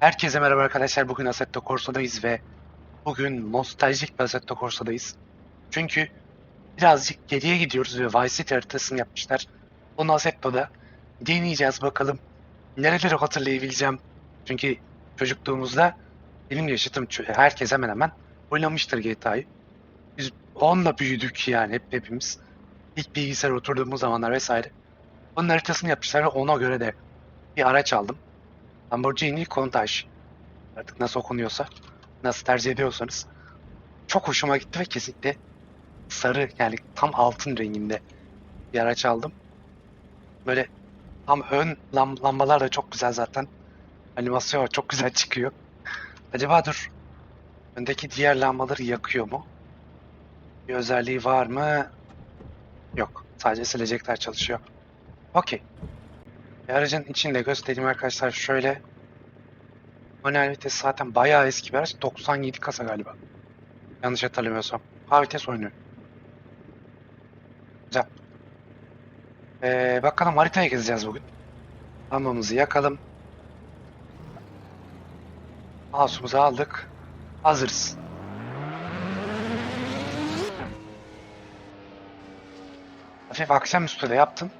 Herkese merhaba arkadaşlar. Bugün Assetto Corsa'dayız ve bugün nostaljik bir Assetto Corsa'dayız. Çünkü birazcık geriye gidiyoruz ve Vice City haritasını yapmışlar. Onu Assetto'da deneyeceğiz bakalım. Nereleri hatırlayabileceğim. Çünkü çocukluğumuzda benim çö- herkes hemen hemen oynamıştır GTA'yı. Biz onunla büyüdük yani hep hepimiz. İlk bilgisayar oturduğumuz zamanlar vesaire. Onun haritasını yapmışlar ve ona göre de bir araç aldım. Lamborghini Countach. Artık nasıl okunuyorsa, nasıl tercih ediyorsanız. Çok hoşuma gitti ve kesinlikle sarı yani tam altın renginde bir araç aldım. Böyle tam ön lam- lambalar da çok güzel zaten. Animasyon çok güzel çıkıyor. Acaba dur. Öndeki diğer lambaları yakıyor mu? Bir özelliği var mı? Yok. Sadece silecekler çalışıyor. Okey. Aracın içini de göstereyim arkadaşlar. Şöyle manuel vites zaten bayağı eski bir araç. 97 kasa galiba. Yanlış hatırlamıyorsam. Ha vites oynuyor. Güzel. Ee, bakalım haritaya gezeceğiz bugün. Lambamızı yakalım. Mouse'umuzu aldık. Hazırız. Hafif akşamüstü de yaptım.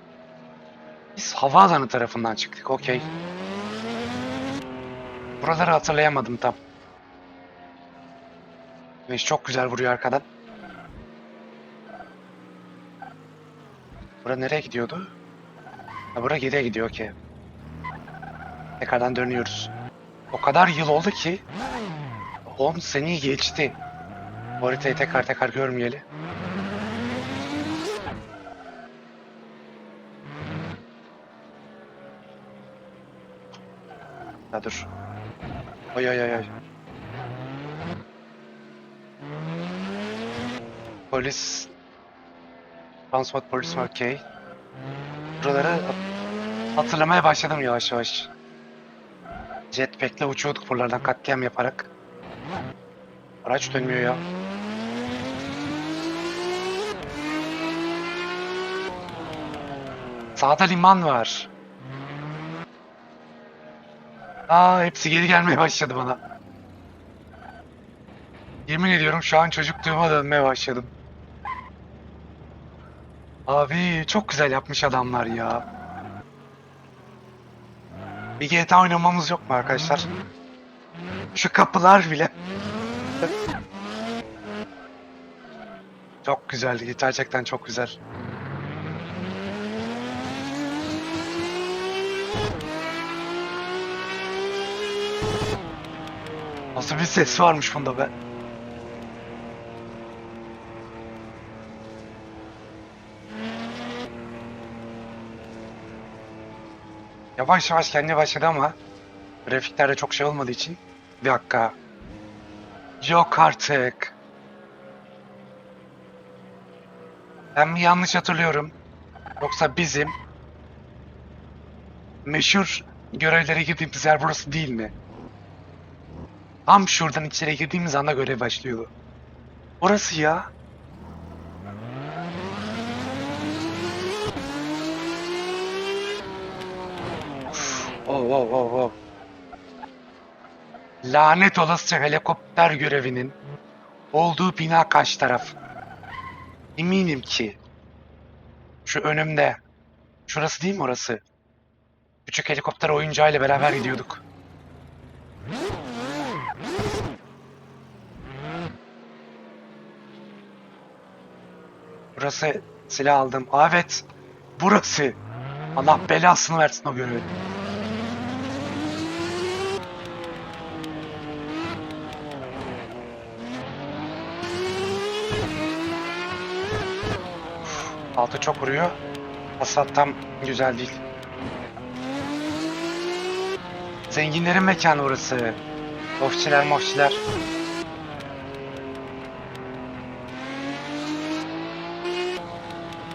Biz havaalanı tarafından çıktık. Okey. Buraları hatırlayamadım tam. Güneş çok güzel vuruyor arkadan. Bura nereye gidiyordu? Ha bura geriye gidiyor okey. Tekrardan dönüyoruz. O kadar yıl oldu ki 10 seneyi geçti. Bu haritayı tekrar tekrar görmeyeli. Ha dur. Oy oy oy oy. Polis. Transport polis mi? okey. Buraları hat- hatırlamaya başladım yavaş yavaş. Jetpack'le uçuyorduk buralardan katliam yaparak. Araç dönmüyor ya. Sağda liman var. Aa hepsi geri gelmeye başladı bana. Yemin ediyorum şu an çocukluğuma dönmeye başladım. Abi çok güzel yapmış adamlar ya. Bir GTA oynamamız yok mu arkadaşlar? Şu kapılar bile. çok güzeldi. Gerçekten çok güzel. Nasıl bir ses varmış bunda be? Yavaş yavaş kendi başladı ama grafiklerde çok şey olmadığı için bir dakika. Yok artık. Ben mi yanlış hatırlıyorum? Yoksa bizim meşhur görevlere girdiğimiz yer burası değil mi? Tam şuradan içeri girdiğimiz anda görev başlıyordu. Burası ya. Oh, oh, oh, oh. Lanet olası helikopter görevinin olduğu bina kaç taraf? Eminim ki şu önümde. Şurası değil mi orası? Küçük helikopter oyuncağıyla beraber gidiyorduk. Burası silah aldım. Aa, evet. Burası. Allah belasını versin o görevi. Altı çok vuruyor. Hasat tam güzel değil. Zenginlerin mekanı orası. Ofçiler mofçiler.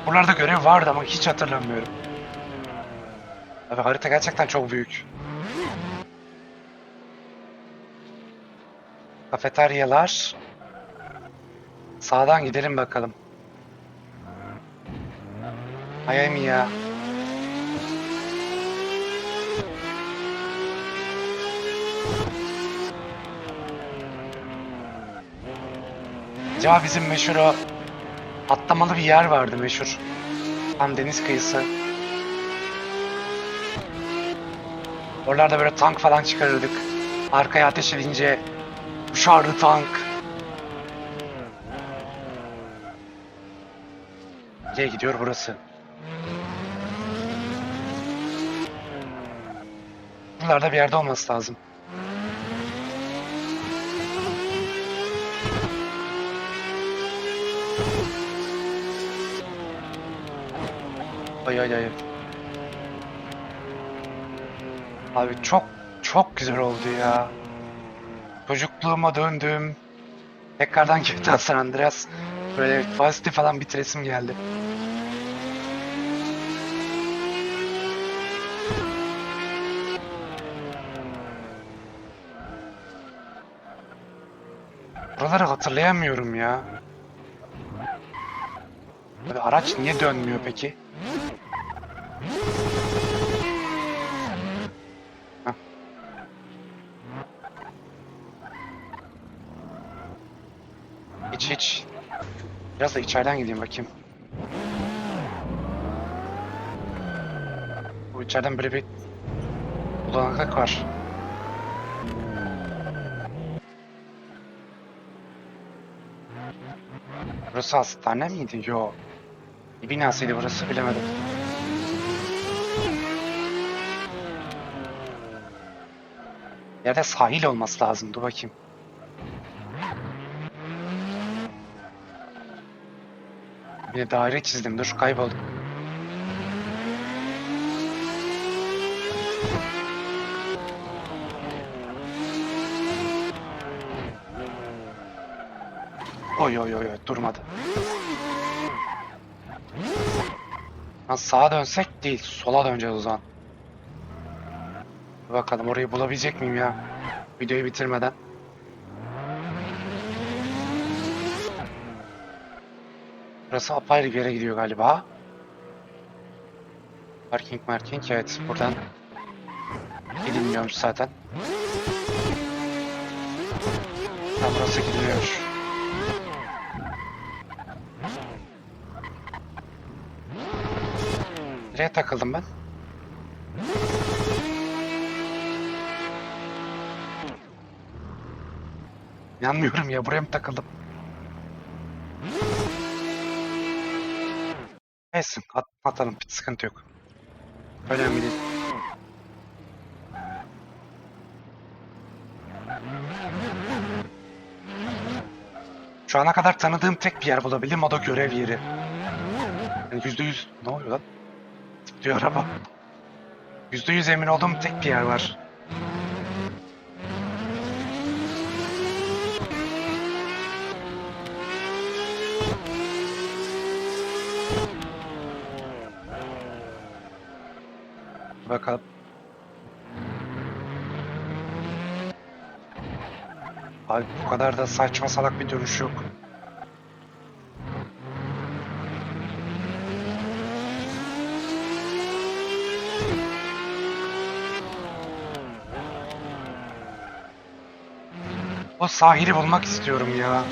Buralarda görev vardı ama hiç hatırlamıyorum. Abi harita gerçekten çok büyük. Kafeteryalar. Sağdan gidelim bakalım. Miami ya. Acaba bizim meşhur o atlamalı bir yer vardı meşhur. Tam deniz kıyısı. Oralarda böyle tank falan çıkarırdık. Arkaya ateş edince uçardı tank. Nereye gidiyor burası? Buralarda bir yerde olması lazım. Ay ay ay. Abi çok çok güzel oldu ya. Çocukluğuma döndüm. Tekrardan GTA San Andreas böyle Vice falan bitiresim geldi. Buraları hatırlayamıyorum ya. Abi araç niye dönmüyor peki? Hah. Hiç hiç. Biraz da içeriden gideyim bakayım. Bu içeriden böyle bir bulanıklık var. Burası hastane miydi? Yo. Bir binasıydı burası bilemedim. Yerde sahil olması lazım. Dur bakayım. De daire çizdim. Dur kayboldum. Oy oy oy durmadı. Ha, sağa dönsek değil, sola döneceğiz o zaman. Bakalım orayı bulabilecek miyim ya? Videoyu bitirmeden. Burası apayrı bir yere gidiyor galiba. Parking marking evet buradan gidilmiyormuş zaten. Ha, burası gidiliyor. Nereye takıldım ben? İnanmıyorum ya buraya mı takıldım? Neyse at, atalım sıkıntı yok. Önemli değil. Şu ana kadar tanıdığım tek bir yer bulabildim o da görev yeri. Yani yüzde yüz ne oluyor lan? Diyor araba. Yüzde yüz emin olduğum tek bir yer var. Bakalım. Abi bu kadar da saçma salak bir dönüş yok. O sahili bulmak istiyorum ya.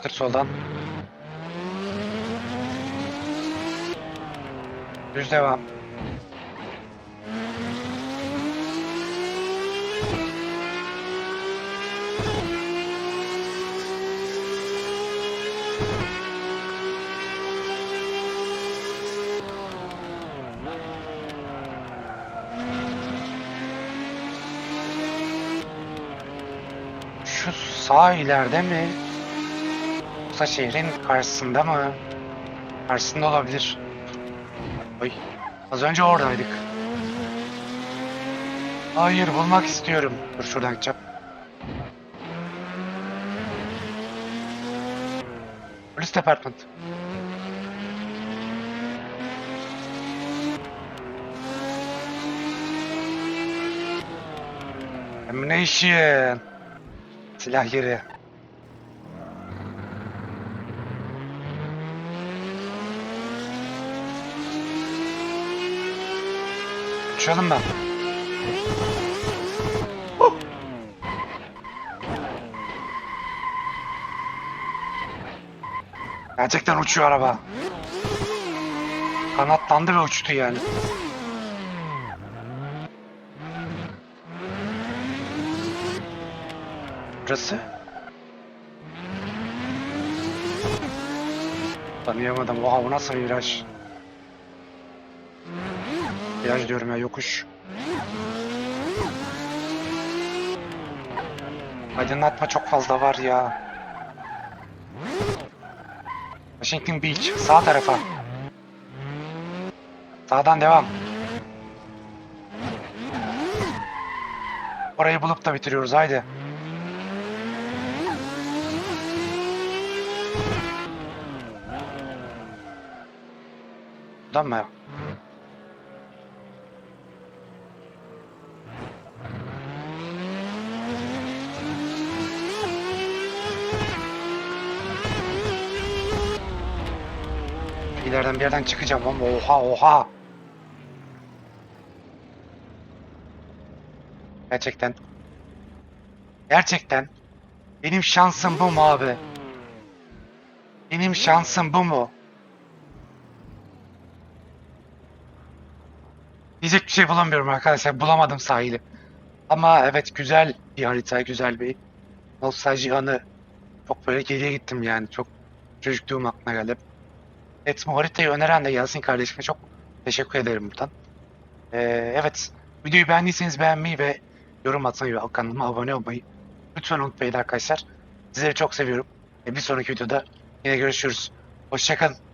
İşte soldan. Düz devam. Şu sağ ileride mi? Yoksa şehrin karşısında mı? Karşısında olabilir. Oy. Az önce oradaydık. Hayır bulmak istiyorum. Dur şuradan gideceğim. Polis department. Ammunition. Silah yeri. Uçalım ben. Huh. Gerçekten uçuyor araba. Kanatlandı ve uçtu yani. Burası? Tanıyamadım. Bu nasıl viraj? Viraj diyorum ya yokuş. Aydınlatma çok fazla var ya. Washington Beach sağ tarafa. Sağdan devam. Orayı bulup da bitiriyoruz haydi. Buradan mı? İleriden bir yerden çıkacağım ama oha oha. Gerçekten. Gerçekten. Benim şansım bu mu abi? Benim şansım bu mu? Diyecek bir şey bulamıyorum arkadaşlar. Bulamadım sahili. Ama evet güzel bir harita, güzel bir nostalji anı. Çok böyle geriye gittim yani. Çok çocukluğum aklına geldi. Evet bu öneren de Yasin kardeşime çok teşekkür ederim buradan. Ee, evet videoyu beğendiyseniz beğenmeyi ve yorum atmayı ve kanalıma abone olmayı lütfen unutmayın arkadaşlar. Sizleri çok seviyorum. Bir sonraki videoda yine görüşürüz. Hoşçakalın.